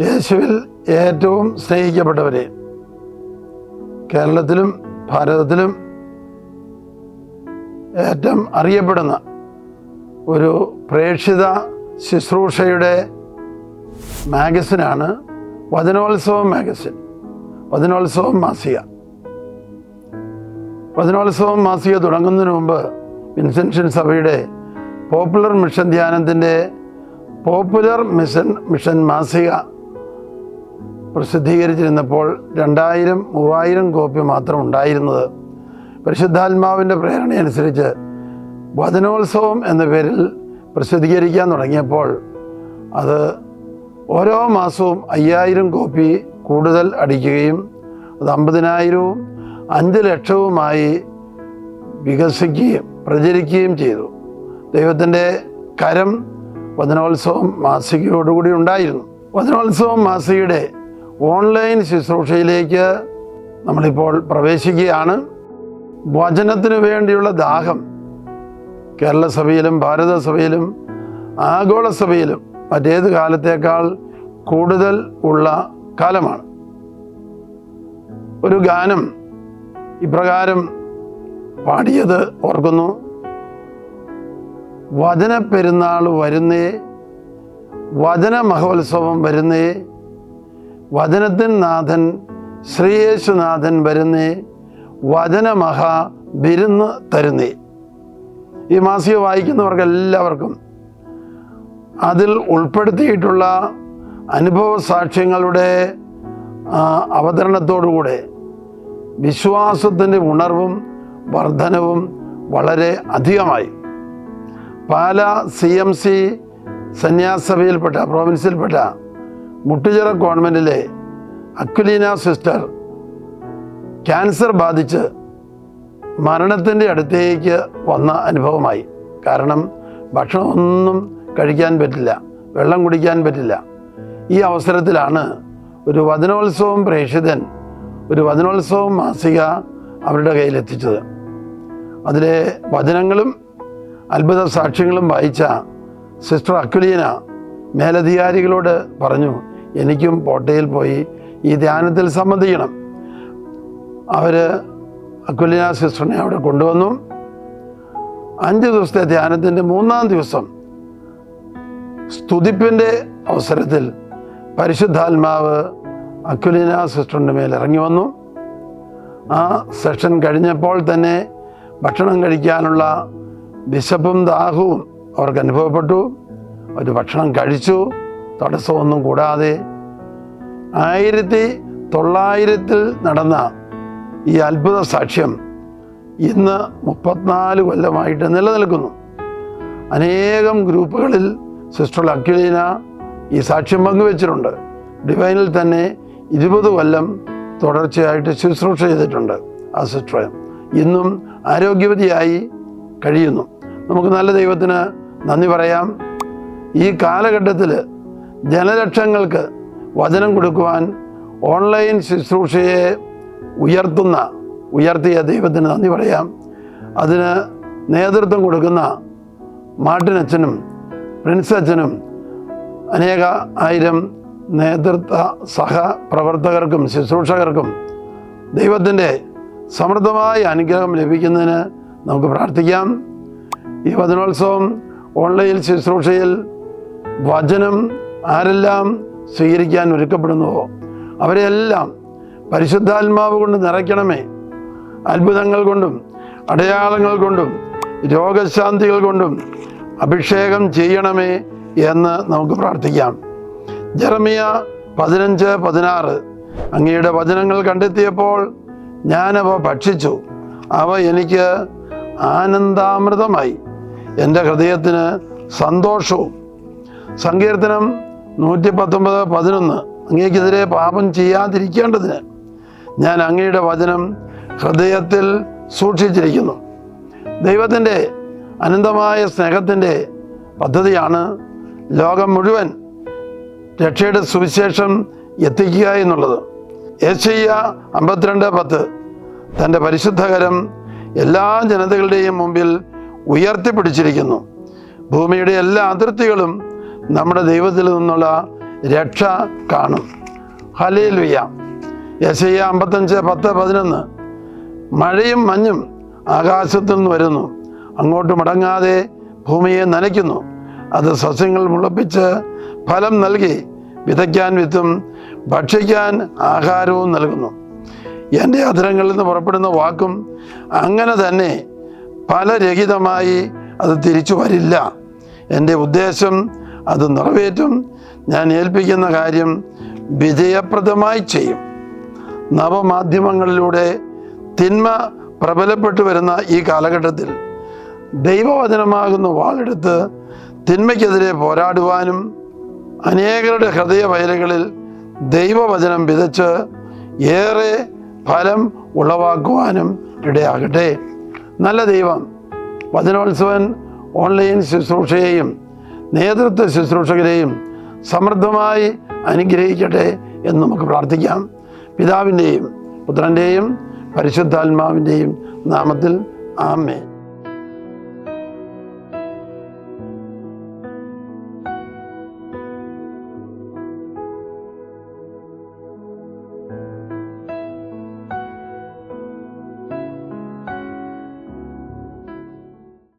യേശുവിൽ ഏറ്റവും സ്നേഹിക്കപ്പെട്ടവരെ. കേരളത്തിലും ഭാരതത്തിലും ഏറ്റവും അറിയപ്പെടുന്ന ഒരു പ്രേക്ഷിത ശുശ്രൂഷയുടെ മാഗസിനാണ് വചനോത്സവം മാഗസിൻ വചനോത്സവം മാസിക. വചനോത്സവം മാസിക തുടങ്ങുന്നതിന് മുമ്പ് വിൻസെൻഷൻ സഭയുടെ പോപ്പുലർ മിഷൻ ധ്യാനത്തിന്റെ പോപ്പുലർ മിഷൻ മിഷൻ മാസിക പ്രസിദ്ധീകരിച്ചിരുന്നപ്പോൾ രണ്ടായിരം മൂവായിരം കോപ്പി മാത്രം ഉണ്ടായിരുന്നത്. പരിശുദ്ധാത്മാവിന്റെ പ്രേരണയനുസരിച്ച് വചനോത്സവം എന്ന പേരിൽ പ്രസിദ്ധീകരിക്കാൻ തുടങ്ങിയപ്പോൾ അത് ഓരോ മാസവും അയ്യായിരം കോപ്പി കൂടുതൽ അടിക്കുകയും അത് അമ്പതിനായിരവും അഞ്ച് ലക്ഷവുമായി വികസിക്കുകയും പ്രചരിക്കുകയും ചെയ്തു. ദൈവത്തിന്റെ കരം വചനോത്സവം മാസികയോടുകൂടി ഉണ്ടായിരുന്നു. വചനോത്സവം മാസികയുടെ ഓൺലൈൻ ശുശ്രൂഷയിലേക്ക് നമ്മളിപ്പോൾ പ്രവേശിക്കുകയാണ്. വചനത്തിന് വേണ്ടിയുള്ള ദാഹം കേരള സഭയിലും ഭാരത സഭയിലും ആഗോള സഭയിലും മറ്റേത് കാലത്തേക്കാൾ കൂടുതൽ ഉള്ള കാലമാണ്. ഒരു ഗാനം ഇപ്രകാരം പാടിയത് ഓർക്കുന്നു. വചന പെരുന്നാൾ വരുന്നേ വചന മഹോത്സവം വരുന്നേ വചനത്തിൻ നാഥൻ ശ്രീയേശുനാഥൻ വരുന്നേ വചനമഹാ വിരുന്ന് തരുന്നേ. ഈ മാസിക വായിക്കുന്നവർക്ക് എല്ലാവർക്കും അതിൽ ഉൾപ്പെടുത്തിയിട്ടുള്ള അനുഭവ സാക്ഷ്യങ്ങളുടെ അവതരണത്തോടുകൂടെ വിശ്വാസത്തിന്റെ ഉണർവും വർധനവും വളരെ അധികമായി. പാല സി എം സി സന്യാസഭയിൽപ്പെട്ട പ്രോവിൻസിൽപ്പെട്ട മുട്ടുചിറ കോൺവെന്റിലെ അക്വലീന സിസ്റ്റർ ക്യാൻസർ ബാധിച്ച് മരണത്തിന്റെ അടുത്തേക്ക് വന്ന അനുഭവമായി. കാരണം ഭക്ഷണമൊന്നും കഴിക്കാൻ പറ്റില്ല വെള്ളം കുടിക്കാൻ പറ്റില്ല. ഈ അവസരത്തിലാണ് ഒരു വചനോത്സവം പ്രേക്ഷിതൻ ഒരു വചനോത്സവം മാസിക അവരുടെ കയ്യിലെത്തിച്ചത്. അതിലെ വചനങ്ങളും അത്ഭുത സാക്ഷ്യങ്ങളും വായിച്ച സിസ്റ്റർ അക്വലീന മേലധികാരികളോട് പറഞ്ഞു എനിക്കും പോട്ടയിൽ പോയി ഈ ധ്യാനത്തിൽ സംബന്ധിക്കണം. അവർ അക്കുലിന സിസ്റ്ററിനെ അവിടെ കൊണ്ടുവന്നു. അഞ്ച് ദിവസത്തെ ധ്യാനത്തിന്റെ മൂന്നാം ദിവസം സ്തുതിപ്പിന്റെ അവസരത്തിൽ പരിശുദ്ധാത്മാവ് അക്കുലിന സിസ്റ്ററിന്റെ മേൽ ഇറങ്ങി വന്നു. ആ സെഷൻ കഴിഞ്ഞപ്പോൾ തന്നെ ഭക്ഷണം കഴിക്കാനുള്ള വിശപ്പും ദാഹവും അവർക്ക് അനുഭവപ്പെട്ടു. ഒരു ഭക്ഷണം കഴിച്ചു. തടസ്സമൊന്നും കൂടാതെ ആയിരത്തി തൊള്ളായിരത്തിൽ നടന്ന ഈ അത്ഭുത സാക്ഷ്യം ഇന്ന് മുപ്പത്തിനാല് കൊല്ലമായിട്ട് നിലനിൽക്കുന്നു. അനേകം ഗ്രൂപ്പുകളിൽ സിസ്റ്റർ അക്യുലീന ഈ സാക്ഷ്യം പങ്കുവച്ചിട്ടുണ്ട്. ഡിവൈനിൽ തന്നെ ഇരുപത് കൊല്ലം തുടർച്ചയായിട്ട് ശുശ്രൂഷ ചെയ്തിട്ടുണ്ട് ആ സിസ്റ്റർ ഇന്നും ആരോഗ്യവതിയായി കഴിയുന്നു. നമുക്ക് നല്ല ദൈവത്തിന് നന്ദി പറയാം. ഈ കാലഘട്ടത്തിൽ ജനലക്ഷങ്ങൾക്ക് വചനം കൊടുക്കുവാൻ ഓൺലൈൻ ശുശ്രൂഷയെ ഉയർത്തുന്ന ഉയർത്തിയ ദൈവത്തിന് നന്ദി പറയാം. അതിന് നേതൃത്വം കൊടുക്കുന്ന മാട്ടിനച്ഛനും പ്രിൻസ് അച്ഛനും അനേക ആയിരം നേതൃത്വ സഹപ്രവർത്തകർക്കും ശുശ്രൂഷകർക്കും ദൈവത്തിന്റെ സമൃദ്ധമായ അനുഗ്രഹം ലഭിക്കുന്നതിന് നമുക്ക് പ്രാർത്ഥിക്കാം. ഈ വചനോത്സവം ഓൺലൈൻ ശുശ്രൂഷയിൽ വചനം ആരെല്ലാം സ്വീകരിക്കാൻ ഒരുക്കപ്പെടുന്നുവോ? അവരെല്ലാം പരിശുദ്ധാത്മാവ് കൊണ്ട് നിറയ്ക്കണമേ. അത്ഭുതങ്ങൾ കൊണ്ടും അടയാളങ്ങൾ കൊണ്ടും രോഗശാന്തികൾ കൊണ്ടും അഭിഷേകം ചെയ്യണമേ എന്ന് നമുക്ക് പ്രാർത്ഥിക്കാം. ജെറമിയ പതിനഞ്ച് പതിനാറ്. അങ്ങയുടെ വചനങ്ങൾ കണ്ടെത്തിയപ്പോൾ ഞാനവ ഭക്ഷിച്ചു. അവ എനിക്ക് ആനന്ദാമൃതമായി. എന്റെ ഹൃദയത്തിന് സന്തോഷവും സങ്കീർത്തനം നൂറ്റി പത്തൊമ്പത് പതിനൊന്ന് അങ്ങേക്കെതിരെ പാപം ചെയ്യാതിരിക്കേണ്ടതിന് ഞാൻ അങ്ങയുടെ വചനം ഹൃദയത്തിൽ സൂക്ഷിച്ചിരിക്കുന്നു. ദൈവത്തിന്റെ അനന്തമായ സ്നേഹത്തിന്റെ പദ്ധതിയാണ് ലോകം മുഴുവൻ രക്ഷയുടെ സുവിശേഷം എത്തിക്കുക എന്നുള്ളത്. ഏഷ്യ അമ്പത്തിരണ്ട് പത്ത് തന്റെ പരിശുദ്ധകരം എല്ലാ ജനതകളുടെയും മുമ്പിൽ ഉയർത്തിപ്പിടിച്ചിരിക്കുന്നു. ഭൂമിയുടെ എല്ലാ അതിർത്തികളും നമ്മുടെ ദൈവത്തിൽ നിന്നുള്ള രക്ഷ കാണും. ഹലേലുയ യശയ്യ അമ്പത്തഞ്ച് പത്ത് പതിനൊന്ന്. മഴയും മഞ്ഞും ആകാശത്തു നിന്ന് വരുന്നു. അങ്ങോട്ട് മടങ്ങാതെ ഭൂമിയെ നനയ്ക്കുന്നു. അത് സസ്യങ്ങൾ മുളപ്പിച്ച് ഫലം നൽകി വിതയ്ക്കാൻ വിത്തും ഭക്ഷിക്കാൻ ആഹാരവും നൽകുന്നു. എന്റെ അധരങ്ങളിൽ നിന്ന് പുറപ്പെടുന്ന വാക്കും അങ്ങനെ തന്നെ ഫലരഹിതമായി അത് തിരിച്ചു വരില്ല. എന്റെ ഉദ്ദേശം അത് നിറവേറ്റും. ഞാൻ ഏൽപ്പിക്കുന്ന കാര്യം വിജയപ്രദമായി ചെയ്യും. നവമാധ്യമങ്ങളിലൂടെ തിന്മ പ്രബലപ്പെട്ടു വരുന്ന ഈ കാലഘട്ടത്തിൽ ദൈവവചനമാകുന്ന വാളെടുത്ത് തിന്മയ്ക്കെതിരെ പോരാടുവാനും അനേകരുടെ ഹൃദയ വയലുകളിൽ ദൈവവചനം വിതച്ച് ഏറെ ഫലം ഉളവാക്കുവാനും ഇടയാകട്ടെ. നല്ല ദൈവം. വചനോത്സവൻ ഓൺലൈൻ ശുശ്രൂഷയെയും നേതൃത്വ ശുശ്രൂഷകരെയും സമൃദ്ധമായി അനുഗ്രഹിക്കട്ടെ എന്ന് നമുക്ക് പ്രാർത്ഥിക്കാം. പിതാവിന്റെയും പുത്രന്റെയും പരിശുദ്ധാത്മാവിന്റെയും നാമത്തിൽ ആമേ